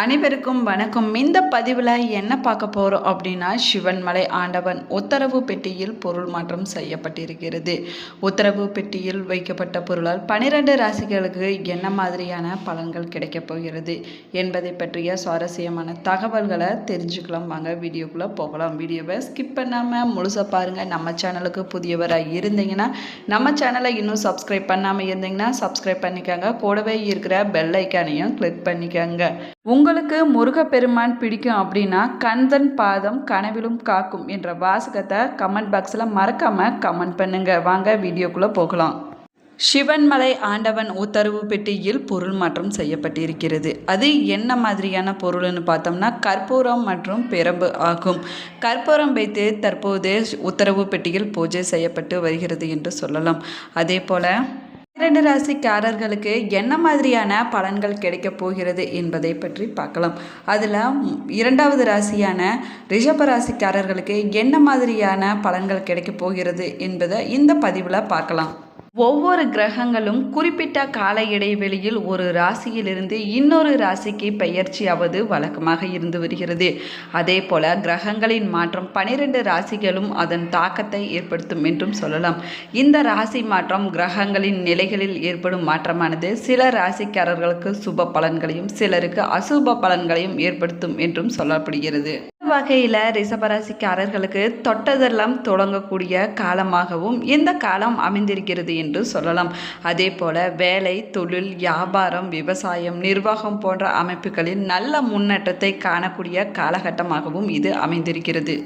அனைவருக்கும் வணக்கம். இந்த பதிவில் என்ன பார்க்க போகிறோம் அப்படின்னா சிவன்மலை ஆண்டவன் உத்தரவு பெட்டியில் பொருள் மாற்றம் செய்யப்பட்டிருக்கிறது. உத்தரவு பெட்டியில் வைக்கப்பட்ட பொருளால் பனிரெண்டு ராசிகளுக்கு என்ன மாதிரியான பலன்கள் கிடைக்கப் போகிறது என்பதை பற்றிய சுவாரஸ்யமான தகவல்களை தெரிஞ்சுக்கலாம். வாங்க வீடியோக்குள்ளே போகலாம். வீடியோவை ஸ்கிப் பண்ணாமல் முழுசாக பாருங்கள் நம்ம சேனலுக்கு புதியவராக இருந்தீங்கன்னா நம்ம சேனலை இன்னும் சப்ஸ்கிரைப் பண்ணாமல் இருந்தீங்கன்னா சப்ஸ்கிரைப் பண்ணிக்கோங்க. கூடவே இருக்கிற பெல் ஐக்கானையும் கிளிக் பண்ணிக்கோங்க. உங்களுக்கு முருகப்பெருமான் பிடிக்கும் அப்படின்னா கந்தன் பாதம் கனவிலும் காக்கும் என்ற வாசகத்தை கமெண்ட் பாக்ஸில் மறக்காமல் கமெண்ட் பண்ணுங்க. வாங்க வீடியோக்குள்ளே போகலாம். சிவன்மலை ஆண்டவன் உத்தரவு பெட்டியில் பொருள் மாற்றம் செய்யப்பட்டிருக்கிறது. அது என்ன மாதிரியான பொருள்னு பார்த்தோம்னா கற்பூரம் மற்றும் பெரம்பு ஆகும். கற்பூரம் வைத்து தற்போது உத்தரவு பெட்டியில் பூஜை செய்யப்பட்டு வருகிறது என்று சொல்லலாம். அதே போல் இரண்டு ராசிக்காரர்களுக்கு என்ன மாதிரியான பலன்கள் கிடைக்கப் போகிறது என்பதை பற்றி பார்க்கலாம். அதில் இரண்டாவது ராசியான ரிஷப ராசிக்காரர்களுக்கு என்ன மாதிரியான பலன்கள் கிடைக்கப் போகிறது என்பதை இந்த பதிவில் பார்க்கலாம். ஒவ்வொரு கிரகங்களும் குறிப்பிட்ட கால இடைவெளியில் ஒரு ராசியிலிருந்து இன்னொரு ராசிக்கு பெயர்ச்சியாவது வழக்கமாக இருந்து வருகிறது. அதே போல கிரகங்களின் மாற்றம் பனிரெண்டு ராசிகளும் அதன் தாக்கத்தை ஏற்படுத்தும் என்றும் சொல்லலாம். இந்த ராசி மாற்றம் கிரகங்களின் நிலைகளில் ஏற்படும் மாற்றமானது சில ராசிக்காரர்களுக்கு சுப பலன்களையும் சிலருக்கு அசுப பலன்களையும் ஏற்படுத்தும் என்றும் சொல்லப்படுகிறது. வகையில் ரிஷபராசிக்காரர்களுக்கு தொட்டதெல்லாம் தொடங்கக்கூடிய காலமாகவும் இந்த காலம் அமைந்திருக்கிறது என்று சொல்லலாம். அதே போல வேலை தொழில் வியாபாரம் விவசாயம் நிர்வாகம் போன்ற அமைப்புகளில் நல்ல முன்னேற்றத்தை காணக்கூடிய காலகட்டமாகவும் இது அமைந்திருக்கிறது.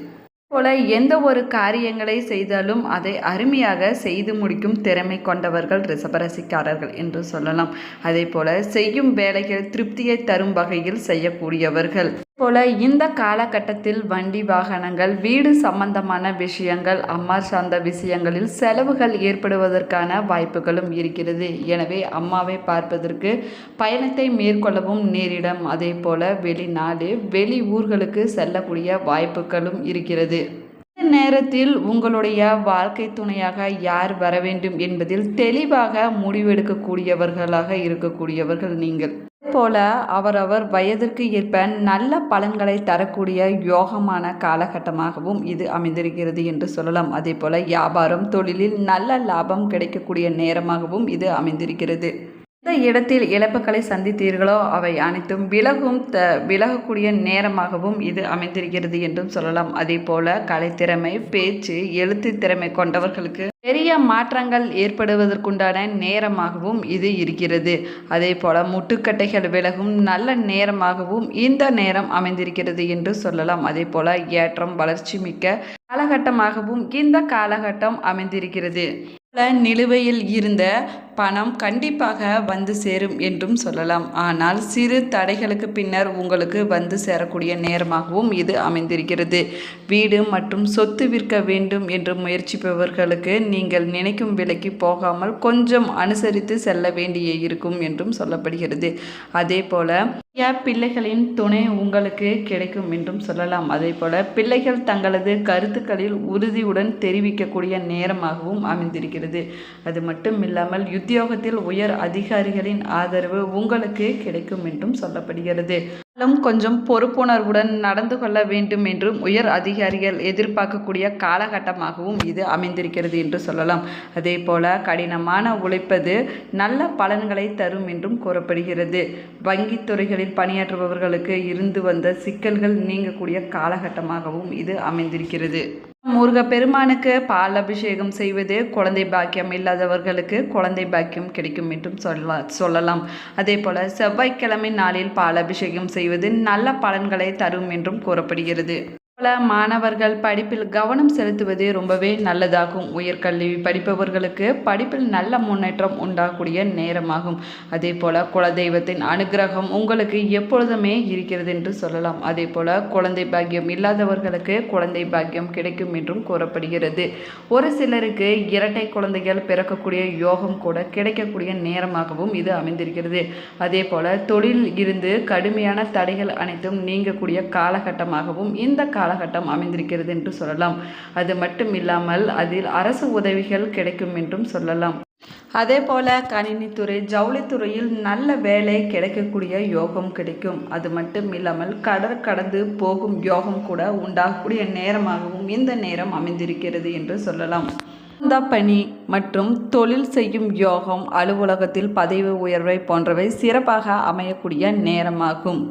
போல எந்த ஒரு காரியங்களை செய்தாலும் அதை அருமையாக செய்து முடிக்கும் திறமை கொண்டவர்கள் ரிசபரசிக்காரர்கள் என்று சொல்லலாம். அதே போல செய்யும் வேலைகள் திருப்தியை தரும் வகையில் செய்யக்கூடியவர்கள். போல இந்த காலகட்டத்தில் வண்டி வாகனங்கள் வீடு சம்பந்தமான விஷயங்கள் அம்மா சார்ந்த விஷயங்களில் செலவுகள் ஏற்படுவதற்கான வாய்ப்புகளும் இருக்கிறது. எனவே அம்மாவை பார்ப்பதற்கு பயணத்தை மேற்கொள்ளவும் நேரிடும். அதே போல வெளிநாடு வெளி ஊர்களுக்கு செல்லக்கூடிய வாய்ப்புகளும் இருக்கிறது. நேரத்தில் உங்களுடைய வாழ்க்கை துணையாக யார் வர வேண்டும் என்பதில் தெளிவாக முடிவெடுக்கக்கூடியவர்களாக இருக்கக்கூடியவர்கள் நீங்கள். போல அவரவர் வயதிற்கு ஏற்ப நல்ல பலன்களை தரக்கூடிய யோகமான காலகட்டமாகவும் இது அமைந்திருக்கிறது என்று சொல்லலாம். அதே போல வியாபாரம் தொழிலில் நல்ல லாபம் கிடைக்கக்கூடிய நேரமாகவும் இது அமைந்திருக்கிறது. எந்த இடத்தில் இழப்புகளை சந்தித்தீர்களோ அவை அனைத்தும் விலகும் த விலகக்கூடிய நேரமாகவும் இது அமைந்திருக்கிறது என்றும் சொல்லலாம். அதே போல கலைத்திறமை பேச்சு எழுத்து திறமை கொண்டவர்களுக்கு பெரிய மாற்றங்கள் ஏற்படுவதற்குண்டான நேரமாகவும் இது இருக்கிறது. அதே போல முட்டுக்கட்டைகள் விலகும் நல்ல நேரமாகவும் இந்த நேரம் அமைந்திருக்கிறது என்று சொல்லலாம். அதே போல ஏற்றம் வளர்ச்சி மிக்க காலகட்டமாகவும் இந்த காலகட்டம் அமைந்திருக்கிறது. நிலுவையில் இருந்த பணம் கண்டிப்பாக வந்து சேரும் என்றும் சொல்லலாம். ஆனால் சிறு தடைகளுக்கு பின்னர் உங்களுக்கு வந்து சேரக்கூடிய நேரமாகவும் இது அமைந்திருக்கிறது. வீடு மற்றும் சொத்து விற்க வேண்டும் என்று முயற்சிப்பவர்களுக்கு நீங்கள் நினைக்கும் விலைக்கு போகாமல் கொஞ்சம் அனுசரித்து செல்ல வேண்டிய இருக்கும் என்றும் சொல்லப்படுகிறது. அதே போல பிள்ளைகளின் துணை உங்களுக்கு கிடைக்கும் என்றும் சொல்லலாம். அதே போல பிள்ளைகள் தங்களது கருத்துக்களில் உறுதியுடன் தெரிவிக்கக்கூடிய நேரமாகவும் அமைந்திருக்கிறது. அது மட்டும் இல்லாமல் உத்தியோகத்தில் உயர் அதிகாரிகளின் ஆதரவு உங்களுக்கு கிடைக்கும் என்றும் சொல்லப்படுகிறது. கொஞ்சம் பொறுப்புணர்வுடன் நடந்து கொள்ள வேண்டும் என்றும் உயர் அதிகாரிகள் எதிர்பார்க்கக்கூடிய காலகட்டமாகவும் இது அமைந்திருக்கிறது என்று சொல்லலாம். அதே போல கடினமான உழைப்பது நல்ல பலன்களை தரும் என்றும் கூறப்படுகிறது. வங்கித்துறைகளில் பணியாற்றுபவர்களுக்கு இருந்து வந்த சிக்கல்கள் நீங்கக்கூடிய காலகட்டமாகவும் இது அமைந்திருக்கிறது. முருக பெருமானுக்கு பால் அபிஷேகம் செய்வது குழந்தை பாக்கியம் இல்லாதவர்களுக்கு குழந்தை பாக்கியம் கிடைக்கும் என்றும் சொல்ல சொல்லலாம். அதே போல செவ்வாய்க்கிழமை நாளில் பால் அபிஷேகம் செய்வது நல்ல பலன்களை தரும் என்றும் கூறப்படுகிறது. பல மாணவர்கள் படிப்பில் கவனம் செலுத்துவது ரொம்பவே நல்லதாகும். உயர்கல்வி படிப்பவர்களுக்கு படிப்பில் நல்ல முன்னேற்றம் உண்டாகக்கூடிய நேரமாகும். அதே போல குலதெய்வத்தின் அனுகிரகம் உங்களுக்கு எப்பொழுதுமே இருக்கிறது என்று சொல்லலாம். அதே போல குழந்தை பாக்கியம் இல்லாதவர்களுக்கு குழந்தை பாக்கியம் கிடைக்கும் என்றும் கூறப்படுகிறது. ஒரு சிலருக்கு இரட்டை குழந்தைகள் பிறக்கக்கூடிய யோகம் கூட கிடைக்கக்கூடிய நேரமாகவும் இது அமைந்திருக்கிறது. அதே போல தொழில் இருந்து கடுமையான தடைகள் அனைத்தும் நீங்கக்கூடிய காலகட்டமாகவும் இந்த காலகட்டம் அமைந்திருக்கிறது என்று சொல்லலாம். அது மட்டும் இல்லாமல் அதில் அரசு உதவிகள் கிடைக்கும் என்றும் சொல்லலாம். அதே போல் கணினித்துறை ஜவுளித்துறையில் நல்ல வேலை கிடைக்கக்கூடிய யோகம் கிடைக்கும். அது மட்டும் இல்லாமல் கடற் கடந்து போகும் யோகம் கூட உண்டாகக்கூடிய நேரமாகவும் இந்த நேரம் அமைந்திருக்கிறது என்று சொல்லலாம். சொந்த பணி மற்றும் தொழில் செய்யும் யோகம் அலுவலகத்தில் பதவி உயர்வை போன்றவை சிறப்பாக அமையக்கூடிய நேரமாகும்.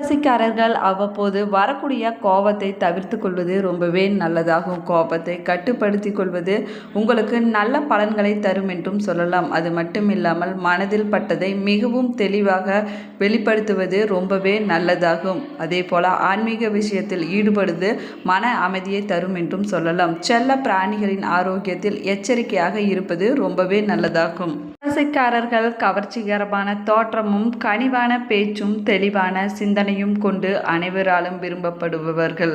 ராசிக்காரர்கள் அவ்வப்போது வரக்கூடிய கோபத்தை தவிர்த்து கொள்வது ரொம்பவே நல்லதாகும். கோபத்தை கட்டுப்படுத்தி கொள்வது உங்களுக்கு நல்ல பலன்களை தரும் என்றும் சொல்லலாம். அது மட்டும் இல்லாமல் மனதில் பட்டதை மிகவும் தெளிவாக வெளிப்படுத்துவது ரொம்பவே நல்லதாகும். அதே போல் ஆன்மீக விஷயத்தில் ஈடுபடுவது மன அமைதியை தரும் என்றும் சொல்லலாம். செல்ல பிராணிகளின் ஆரோக்கியத்தில் எச்சரிக்கையாக இருப்பது ரொம்பவே நல்லதாகும். ராசிக்காரர்கள் கவர்ச்சிகரமான தோற்றமும் கனிவான பேச்சும் தெளிவான சிந்தனையும் கொண்டு அனைவராலும் விரும்பப்படுபவர்கள்.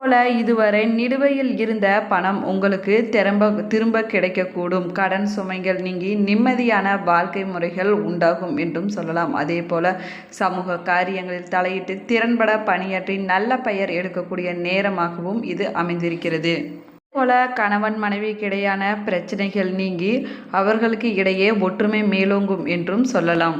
போல இதுவரை நிலுவையில் இருந்த பணம் உங்களுக்கு திரும்ப திரும்ப கிடைக்கக்கூடும். கடன் சுமைகள் நீங்கி நிம்மதியான வாழ்க்கை முறைகள் உண்டாகும் என்றும் சொல்லலாம். அதே போல சமூக காரியங்களில் தலையிட்டு திறன்பட பணியாற்றி நல்ல பெயர் எடுக்கக்கூடிய நேரமாகவும் இது அமைந்திருக்கிறது. போல கணவன் மனைவிக்கிடையான பிரச்சனைகள் நீங்கி அவர்களுக்கு இடையே ஒற்றுமை மேலோங்கும் என்றும் சொல்லலாம்.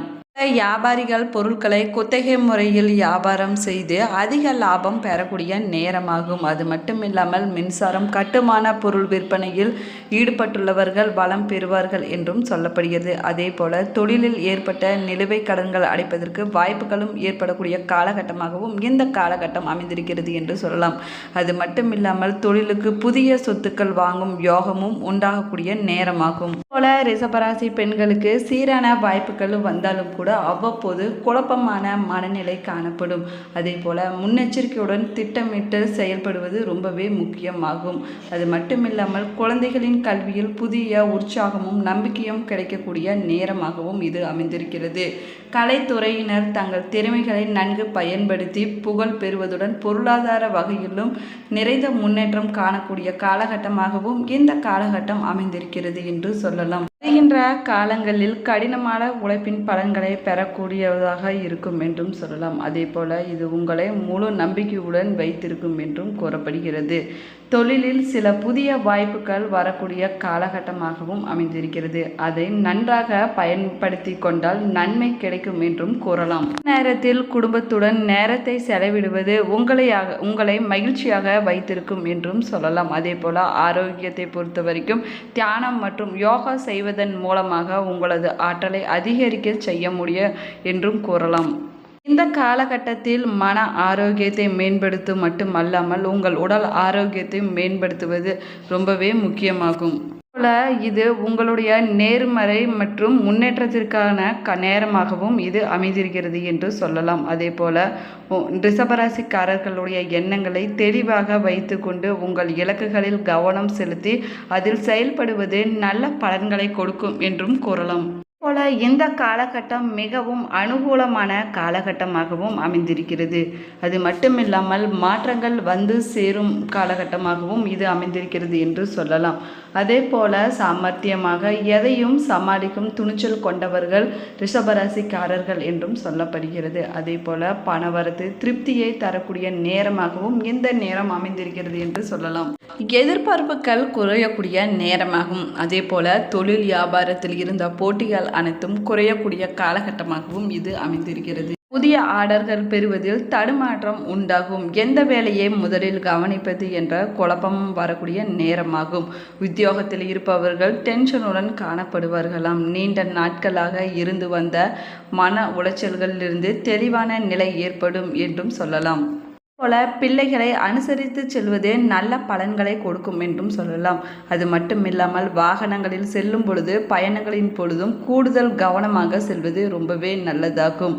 வியாபாரிகள் பொருட்களை குத்தகை முறையில் வியாபாரம் செய்து அதிக லாபம் பெறக்கூடிய நேரமாகும். அது மட்டும் இல்லாமல் மின்சாரம் கட்டுமான பொருள் விற்பனையில் ஈடுபட்டுள்ளவர்கள் பலம் பெறுவார்கள் என்றும் சொல்லப்படுகிறது. அதே போல தொழிலில் ஏற்பட்ட நிலுவை கடன்கள் அடைப்பதற்கு வாய்ப்புகளும் ஏற்படக்கூடிய காலகட்டமாகவும் இந்த காலகட்டம் அமைந்திருக்கிறது என்று சொல்லலாம். அது மட்டும் இல்லாமல் தொழிலுக்கு புதிய சொத்துக்கள் வாங்கும் யோகமும் உண்டாகக்கூடிய நேரமாகும். போல ரிசபராசி பெண்களுக்கு சீரான வாய்ப்புகளும் வந்தாலும் கூட கூட அவ்வப்போது குழப்பமான மனநிலை காணப்படும். அதே போல் முன்னெச்சரிக்கையுடன் திட்டமிட்டு செயல்படுவது ரொம்பவே முக்கியமாகும். அது மட்டுமில்லாமல் குழந்தைகளின் கல்வியில் புதிய உற்சாகமும் நம்பிக்கையும் கிடைக்கக்கூடிய நேரமாகவும் இது அமைந்திருக்கிறது. கலைத்துறையினர் தங்கள் திறமைகளை நன்கு பயன்படுத்தி புகழ் பெறுவதுடன் பொருளாதார வகையிலும் நிறைந்த முன்னேற்றம் காணக்கூடிய காலகட்டமாகவும் இந்த காலகட்டம் அமைந்திருக்கிறது என்று சொல்லலாம். வருகின்ற காலங்களில் கடினமான உழைப்பின் பலன்களை பெறக்கூடியதாக இருக்கும் என்றும் சொல்லலாம். அதே போல இது உங்களை முழு நம்பிக்கையுடன் வைத்திருக்கும் என்றும் கூறப்படுகிறது. தொழிலில் சில புதிய வாய்ப்புகள் வரக்கூடிய காலகட்டமாகவும் அமைந்திருக்கிறது. அதை நன்றாக பயன்படுத்தி கொண்டால் நன்மை கிடைக்கும் என்றும் கூறலாம். நேரத்தில் குடும்பத்துடன் நேரத்தை செலவிடுவது உங்களையாக உங்களை மகிழ்ச்சியாக வைத்திருக்கும் என்றும் சொல்லலாம். அதே போல ஆரோக்கியத்தை பொறுத்த வரைக்கும் தியானம் மற்றும் யோகா செய்வது செய்வதன் மூலமாக உங்களது ஆற்றலை அதிகரிக்க செய்ய முடியும் என்றும் கூறலாம். இந்த காலகட்டத்தில் மன ஆரோக்கியத்தை மேம்படுத்தும் மட்டுமல்லாமல் உங்கள் உடல் ஆரோக்கியத்தை மேம்படுத்துவது ரொம்பவே முக்கியமாகும். போல இது உங்களுடைய நேர்மறை மற்றும் முன்னேற்றத்திற்கான க நேரமாகவும் இது அமைந்திருக்கிறது என்று சொல்லலாம். அதே போல ரிஷபராசிக்காரர்களுடைய எண்ணங்களை தெளிவாக வைத்துக்கொண்டு உங்கள் இலக்குகளில் கவனம் செலுத்தி அதில் செயல்படுவது நல்ல பலன்களை கொடுக்கும் என்றும் கூறலாம். போல இந்த காலகட்டம் மிகவும் அனுகூலமான காலகட்டமாகவும் அமைந்திருக்கிறது. அது மட்டுமில்லாமல் மாற்றங்கள் வந்து சேரும் காலகட்டமாகவும் இது அமைந்திருக்கிறது என்று சொல்லலாம். அதே போல சாமர்த்தியமாக எதையும் சமாளிக்கும் துணிச்சல் கொண்டவர்கள் ரிஷபராசிக்காரர்கள் என்றும் சொல்லப்படுகிறது. அதே போல பணவரத்து திருப்தியை தரக்கூடிய நேரமாகவும் இந்த நேரம் அமைந்திருக்கிறது என்று சொல்லலாம். எதிர்பார்ப்புகள் குறையக்கூடிய நேரமாகும். அதே போல தொழில் வியாபாரத்தில் இருந்த போட்டிகள் அனைத்தும் குறையக்கூடிய காலகட்டமாகவும் இது அமைந்திருக்கிறது. புதிய ஆர்டர்கள் பெறுவதில் தடுமாற்றம் உண்டாகும். எந்த வேலையை முதலில் கவனிப்பது என்ற குழப்பமும் வரக்கூடிய நேரமாகும். உத்தியோகத்தில் இருப்பவர்கள் டென்ஷனுடன் காணப்படுவார்களாம். நீண்ட நாட்களாக இருந்து வந்த மன உளைச்சல்களிலிருந்து தெளிவான நிலை ஏற்படும் என்றும் சொல்லலாம். போல பிள்ளைகளை அனுசரித்து செல்வதே நல்ல பலன்களை கொடுக்கும் என்றும் சொல்லலாம். அது மட்டுமில்லாமல் வாகனங்களில் செல்லும் பொழுது பயணங்களின் பொழுதும் கூடுதல் கவனமாக செல்வது ரொம்பவே நல்லதாகும்.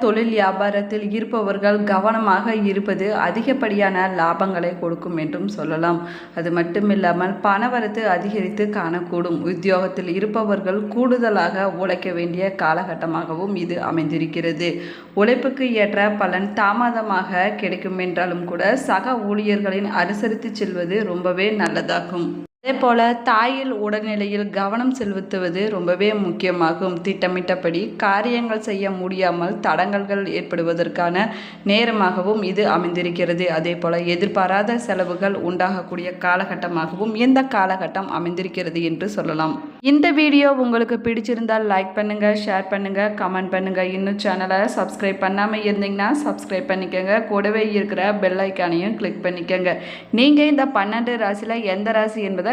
தொழில் வியாபாரத்தில் இருப்பவர்கள் கவனமாக இருப்பது அதிகப்படியான லாபங்களை கொடுக்கும் என்றும் சொல்லலாம். அது மட்டுமில்லாமல் பணவரத்து அதிகரித்து காணக்கூடும். உத்தியோகத்தில் இருப்பவர்கள் கூடுதலாக உழைக்க வேண்டிய காலகட்டமாகவும் இது அமைந்திருக்கிறது. உழைப்புக்கு ஏற்ற பலன் தாமதமாக கிடைக்கும் என்றாலும் கூட சக ஊழியர்களின் அனுசரித்து செல்வது ரொம்பவே நல்லதாகும். அதே போல் தாயில் உடல்நிலையில் கவனம் செலுத்துவது ரொம்பவே முக்கியமாகும். திட்டமிட்டபடி காரியங்கள் செய்ய முடியாமல் தடங்கல்கள் ஏற்படுவதற்கான நேரமாகவும் இது அமைந்திருக்கிறது. அதே போல் எதிர்பாராத செலவுகள் உண்டாகக்கூடிய காலகட்டமாகவும் இந்த காலகட்டம் அமைந்திருக்கிறது என்று சொல்லலாம். இந்த வீடியோ உங்களுக்கு பிடிச்சிருந்தால் லைக் பண்ணுங்கள் ஷேர் பண்ணுங்கள் கமெண்ட் பண்ணுங்கள் இன்னும் சேனலை சப்ஸ்கிரைப் பண்ணாமல் இருந்தீங்கன்னா சப்ஸ்கிரைப் பண்ணிக்கோங்க. கூடவே இருக்கிற பெல் ஐக்கானையும் கிளிக் பண்ணிக்கோங்க. நீங்கள் இந்த பன்னெண்டு ராசியில் எந்த ராசி என்பதை